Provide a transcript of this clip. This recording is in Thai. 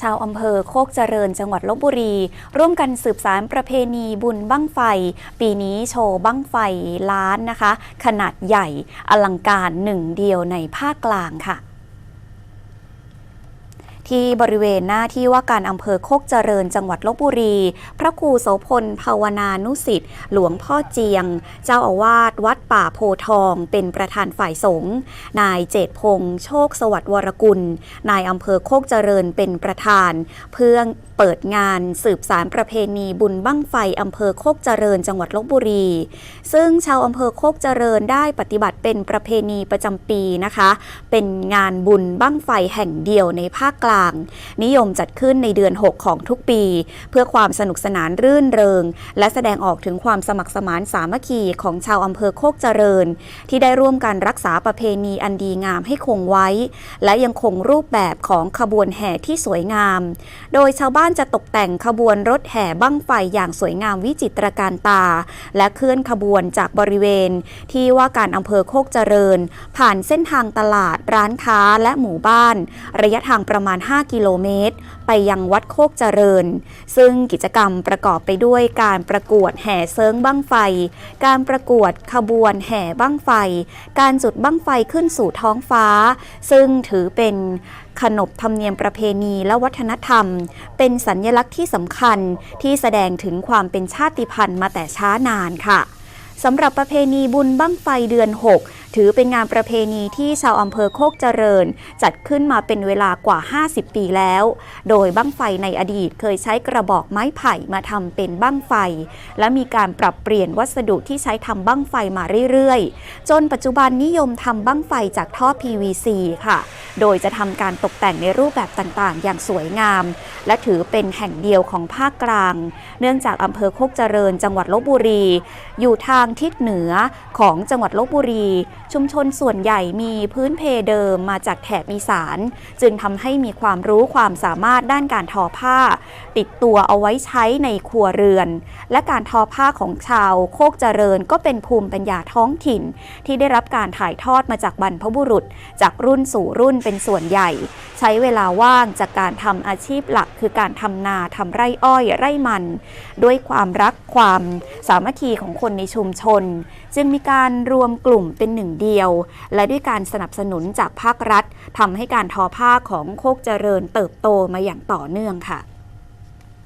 ชาวอำเภอโคกเจริญจังหวัดลบบุรี ร่วมกันสืบสารประเพณีบุญบั้งไฟ ปีนี้โชว์บั้งไฟล้านนะคะ ขนาดใหญ่อลังการหนึ่งเดียวในภาคกลางค่ะ ที่บริเวณหน้าที่ว่าการอำเภอโคกเจริญจังหวัดลบบุรี พระครูโสพลภาวนานุสิทธิ์ หลวงพ่อเจียง เจ้าอาวาสวัดป่าโพทองเป็นประธานฝ่ายสงฆ์นายเจตพงษ์โชคสวัสดิ์วรกุล นายอำเภอโคกเจริญเป็นประธาน เพื่อเปิดงานสืบสารประเพณีบุญบั้งไฟอำเภอโคกเจริญจังหวัดลบบุรี ซึ่งชาวอำเภอโคกเจริญได้ปฏิบัติเป็นประเพณีประจำปีนะคะ เป็นงานบุญบั้งไฟแห่งเดียวในภาคกลางนิยมจัดขึ้นในเดือน 6 ของทุกปี เพื่อความสนุกสนานรื่นเริง และแสดงออกถึงความสมัครสมานสามัคคีของชาวอำเภอโคกเจริญ ที่ได้ร่วมกันรักษาประเพณีอันดีงามให้คงไว้ และยังคงรูปแบบของขบวนแห่ที่สวยงาม โดยชาวบ้านจะตกแต่งขบวนรถแห่บั้งไฟอย่างสวยงามวิจิตรการตา และเคลื่อนขบวนจากบริเวณ ที่ว่าการอำเภอโคกเจริญ ผ่านเส้นทางตลาดร้านค้าและหมู่บ้าน ระยะทางประมาณ5 กิโลเมตร ไปยังวัดโคกเจริญ ซึ่งกิจกรรมประกอบไปด้วยการประกวดแห่เซิงบั้งไฟ การประกวดขบวนแห่บั้งไฟ การจุดบั้งไฟขึ้นสู่ท้องฟ้า ซึ่งถือเป็นขนบธรรมเนียมประเพณีและวัฒนธรรม เป็นสัญญลักษณ์ที่สำคัญที่แสดงถึงความเป็นชาติพันธุ์มาแต่ช้านานค่ะสำหรับประเพณีบุญบั้งไฟเดือน 6 ถือเป็นงานประเพณีที่ชาวอำเภอโคกเจริญ จัดขึ้นมาเป็นเวลากว่า 50 ปีแล้ว โดยบั้งไฟในอดีตเคยใช้กระบอกไม้ไผ่มาทำเป็นบั้งไฟ และมีการปรับเปลี่ยนวัสดุที่ใช้ทำบั้งไฟมาเรื่อยๆ จนปัจจุบันนิยมทำบั้งไฟจากท่อ PVC ค่ะ โดยจะทำการตกแต่งในรูปแบบต่างๆ อย่างสวยงาม และถือเป็นแห่งเดียวของภาคกลาง เนื่องจากอำเภอโคกเจริญ จังหวัดลบบุรี อยู่ทางทิศเหนือของจังหวัดลบบุรีชุมชนส่วนใหญ่มีพื้นเพเดิมมาจากแถบอีสาน จึงทำให้มีความรู้ความสามารถด้านการทอผ้า ติดตัวเอาไว้ใช้ในครัวเรือน และการทอผ้าของชาวโคกเจริญก็เป็นภูมิปัญญาท้องถิ่น ที่ได้รับการถ่ายทอดมาจากบรรพบุรุษ จากรุ่นสู่รุ่นเป็นส่วนใหญ่ ใช้เวลาว่างจากการทำอาชีพหลัก คือการทำนาทำไร่อ้อยไร่มัน ด้วยความรักความสามัคคีของคนในชุมชน จึงมีการรวมกลุ่มเป็นหนึ่งงเดียว และด้วยการสนับสนุนจากภาครัฐทำให้การทอผ้าของโคกเจริญเติบโตมาอย่างต่อเนื่องค่ะ